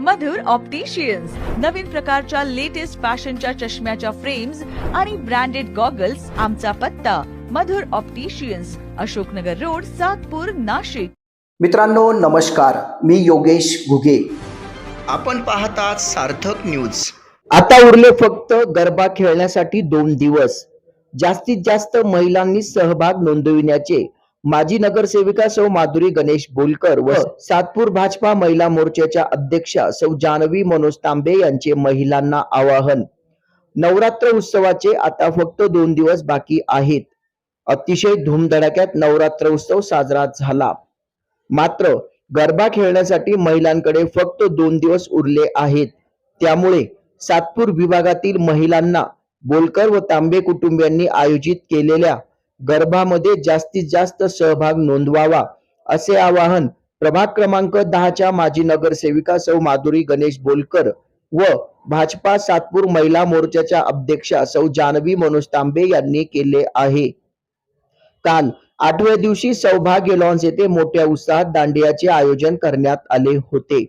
मधुर opticians नवीन प्रकारच्या latest फॅशनच्या चष्म्याच्या फ्रेम्स आणि ब्रँडेड गॉगल्स आमचा पत्ता. Madhur opticians Ashoknagar road Satpur Nashik. मित्रांनो नमस्कार. मी योगेश घुगे. आपण पाहतात सार्थक न्यूज आता उरले फक्त गरबा खेळण्यासाठी दोन दिवस. जास्तीत जास्त महिलांनी सहभाग नोंदविण्याचे माजी नगरसेविका सौ माधुरी गणेश बोलकर व सातपूर भाजपा महिला मोर्चाच्या अध्यक्षा सौ जानवी मनोज तांबे यांचे महिलांना आवाहन. नवरात्र उत्सवाचे आता फक्त दोन दिवस बाकी आहेत. अतिशय धूमधडाक्यात नवरात्र उत्सव साजरा झाला. मात्र गरबा खेळण्यासाठी महिलांकडे फक्त दोन दिवस उरले आहेत. त्यामुळे सातपूर विभागातील महिलांना बोलकर व तांबे कुटुंबियांनी आयोजित केलेल्या गर्भामध्ये जास्तीत जास्त सहभाग नोंदवावा असे आवाहन प्रभाग क्रमांक दहाच्या माजी नगरसेविका सौ माधुरी गणेश बोलकर व भाजपा सातपूर महिला मोर्चाच्या अध्यक्षा सौ जानवी मनोज तांबे यांनी केले आहे. काल आठव्या दिवशी सौभाग्य लॉन्स येथे मोठ्या उत्साहात दांडियाचे आयोजन करण्यात आले होते.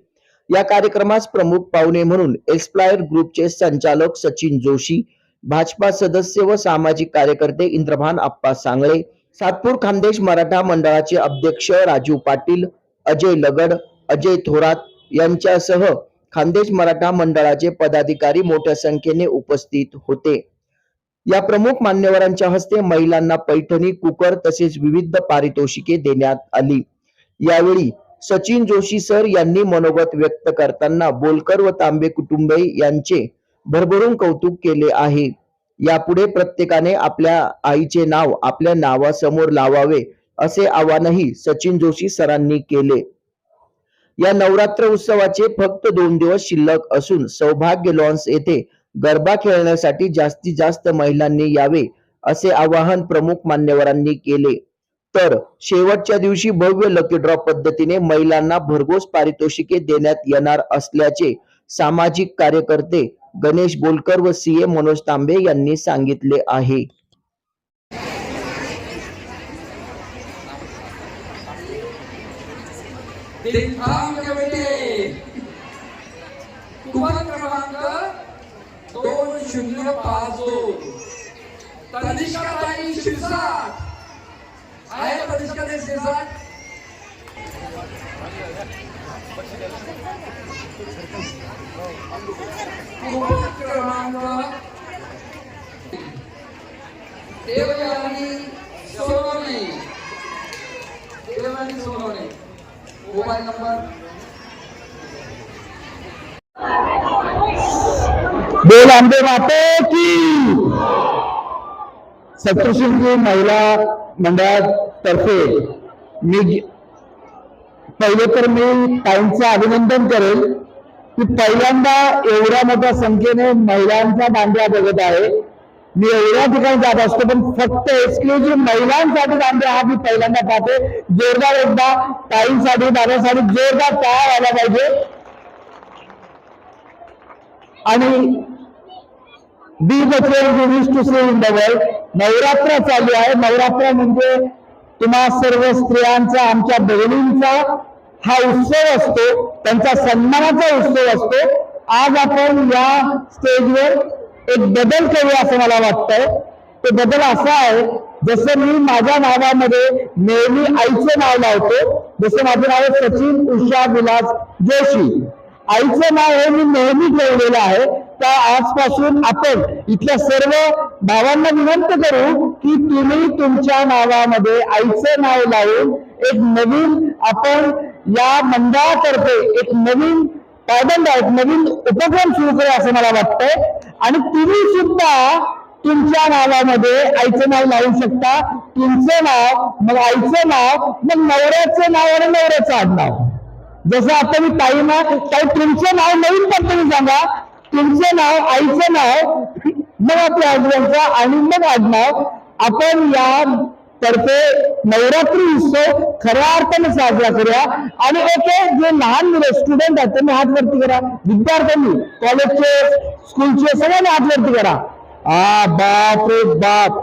या कार्यक्रमास प्रमुख पाहुणे म्हणून एक्सप्लायर ग्रुपचे संचालक सचिन जोशी भाजपा सदस्य व सामाजिक कार्यकर्ते इंद्रभान आप्पा सांगळे सातपूर खानदेश मराठा मंडळाचे अध्यक्ष राजू पाटील अजय लगड अजय थोरात यांच्यासह खानदेश मराठा मंडळाचे पदाधिकारी मोठ्या संख्येने उपस्थित होते. या प्रमुख मान्यवरांच्या हस्ते महिलांना पैठणी कुकर तसेच विविध पारितोषिके देण्यात आली. यावेळी सचिन जोशी सर यांनी मनोगत व्यक्त करताना बोलकर व तांबे कुटुंबे यांचे भरभरून कौतुक केले आहे. यापुढे प्रत्येकाने आपल्या आईचे नाव आपल्या नावासमोर लावावे असे आवाहनही सचिन जोशी सरांनी केले. या नवरात्र उत्सवाचे फक्त दोन दिवस शिल्लक असून सौभाग्य लॉन्स येथे गरबा खेळण्यासाठी जास्तीत जास्त महिलांनी यावे असे आवाहन प्रमुख मान्यवरांनी केले. तर शेवटच्या दिवशी भव्य लकी ड्रॉ पद्धतीने महिलांना भरघोस पारितोषिके देण्यात येणार असल्याचे सामाजिक कार्यकर्ते गणेश बोलकर व सीए मनोज तांबे यांनी सांगितले आहे. दोन शून्य पाच दोन. शिरसाट. आहे Shirsat? Devyani Sonawane. Devyani Sonawane. Mobile number. Bell Ambe माते की. सप्तशृंगी महिला मंडळातर्फे मी पहिले तर मी ताईंचं अभिनंदन करेल की पहिल्यांदा एवढ्या मोठ्या संख्येने महिलांचा दांडिया बघत आहे. मी एवढ्या ठिकाणी जात असतो पण फक्त एक्सक्लुझिव्ह महिलांसाठी दांडिया हा मी पहिल्यांदा पाहते. जोरदार एकदा ताईंसाठी दादासाठी जोरदार तयार व्हायला पाहिजे. आणि be the to say in the world Navratra चालू आहे. नवरात्र म्हणजे तुम्हा सर्व स्त्रियांचा आमच्या बहिणींचा हा उत्सव असतो त्यांचा सन्मानाचा उत्सव असतो. आज आपण या स्टेजवर एक बदल करूया असं मला वाटतंय. तो बदल असा आहे जसं मी माझ्या नावामध्ये नेहमी आईचं नाव लावतो जसं माझं नाव आहे सचिन उषा विलास जोशी. आईचं नाव हे मी नेहमी ठेवलेलं आहे. त्या आजपासून आपण इथल्या सर्व भावांना विनंती करू की तुम्ही तुमच्या नावामध्ये आईचं नाव लावून एक नवीन आपण या मंडळातर्फे एक नवीन पायदंड एक नवीन उपक्रम सुरू करेल असं मला वाटतंय. आणि तुम्ही सुद्धा तुमच्या नावामध्ये आईचं नाव लावू शकता. तुमचं नाव मग आईचं नाव मग नवऱ्याचं नाव आणि नवऱ्याचं आडनाव. जसं आता मी ताईना ताई तुमचं नाव नवीन पद्धतीने सांगा. तुमचं नाव आईचं नाव मग आपल्या आजोबांचं आणि मग आडनाव. आपण या तर्फे नवरात्री उत्सव खऱ्या अर्थाने साजरा करूया. आणि ओके जे लहान मुलं स्टुडंट आहेत त्यांनी हात वरती करा. विद्यार्थ्यांनी कॉलेजचे स्कूलचे सगळ्यांनी हात वरती करा. आ बाप रे बाप.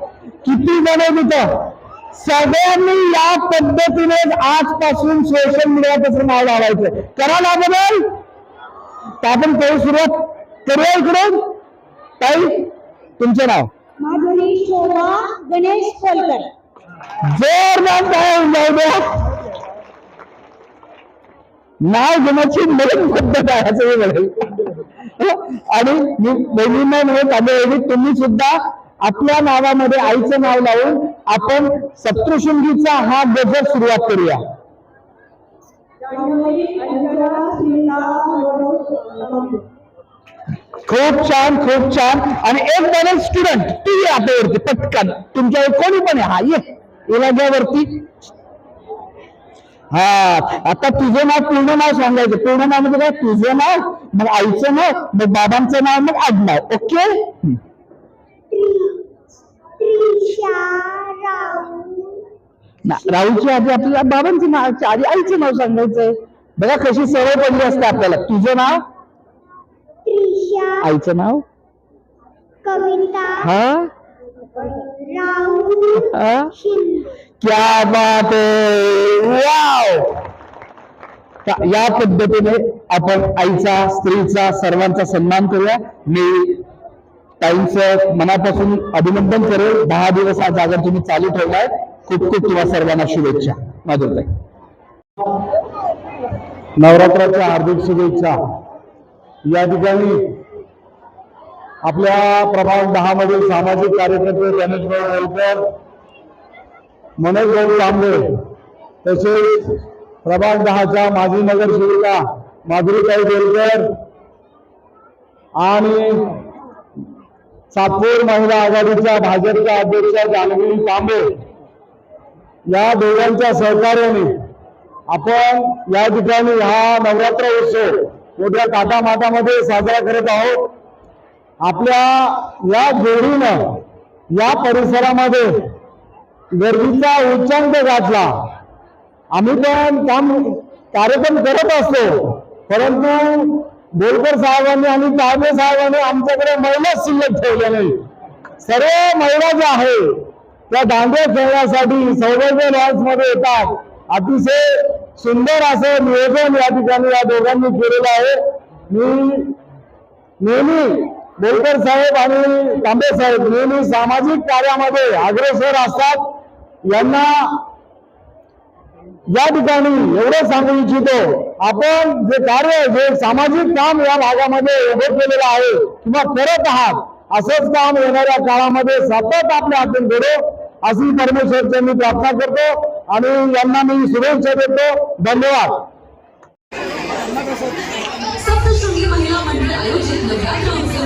किती जण आहे तिथं? सगळ्यांनी या पद्धतीने आजपासून सोशल मीडिया तसं नाव लावायचं. करा ना बदल. तर आपण काही सुरुवात. करूया इकडून. ताई तुमचं नाव? माधुरी शोभा गणेश कोलकर. जोरदार जाऊ द्या नाव घेण्याची नवीन पद्धत आहे असं मी आणि मी बहिणींना म्हणत आलो तुम्ही सुद्धा आपल्या नावामध्ये आईचं नाव लावून आपण सप्तशृंगीचा हा गजर सुरुवात करूया. खूप छान खूप छान. आणि एक बरेच स्टुडंट ती ये पटकन. तुमच्या कोणी पण आहे. हा ये. याला घ्या वरती. हा आता तुझं नाव पूर्ण नाव सांगायचं. पूर्ण नाव म्हणजे काय? तुझं नाव मग आईचं नाव मग बाबांचं नाव मग आडनाव. ओके? राहुलच्या आधी आपल्याला बाबांचं नाव आधी आईचं नाव सांगायचंय. बघा कशी सवय पडली असते आपल्याला. तुझं नाव? आईचं नाव? कविता. हा? क्या बात आहे वाव या पद्धतीने आपण आईचा स्त्रीचा सर्वांचा सन्मान करूया. मी ताईंचं मनापासून अभिनंदन करेल. दहा दिवस हा जागर तुम्ही चालू ठेवलाय. खूप खूप तुम्हा सर्वांना शुभेच्छा. माझ्या नवरात्राच्या हार्दिक शुभेच्छा. या ठिकाणी आपल्या प्रभाग दहा मधील सामाजिक कार्यकर्ते गणेशभाऊ होळकर मनोज भाऊ तांबे तसेच प्रभाग दहाच्या माजी नगरसेविका माधुरीताई बेलकर आणि सातपूर महिला आघाडीच्या भाजपच्या अध्यक्षा जानवी तांबे या दोघांच्या सहकार्याने आपण या ठिकाणी हा नवरात्र उत्सव मोठ्या काटामाटामध्ये साजरा करत आहोत. आपल्या या जोडीनं या परिसरामध्ये गर्दीचा उच्चांक गाठला. आम्ही पण काम कार्यक्रम करत असतो. परंतु बोलकर साहेबांनी आणि ताबे साहेबांनी आमच्याकडे महिला शिल्लक ठेवल्या नाही सर्व महिला ज्या आहे त्या दांड्या खेळण्यासाठी सौभाग्य लॉन्समध्ये येतात. अतिशय सुंदर असं नियोजन या ठिकाणी या दोघांनी केलेलं आहे. मी नेहमी बोलकर साहेब आणि तांबे साहेब नेहमी सामाजिक कार्यामध्ये अग्रेसर असतात. यांना या ठिकाणी एवढं सांगू इच्छितो आपण जे कार्य जे सामाजिक काम या भागामध्ये उभं केलेलं आहे किंवा करत आहात असंच काम येणाऱ्या काळामध्ये सतत आपल्या हातून घडो अशी परमेश्वरची मी प्रार्थना करतो आणि यांना मी शुभेच्छा देतो. धन्यवाद.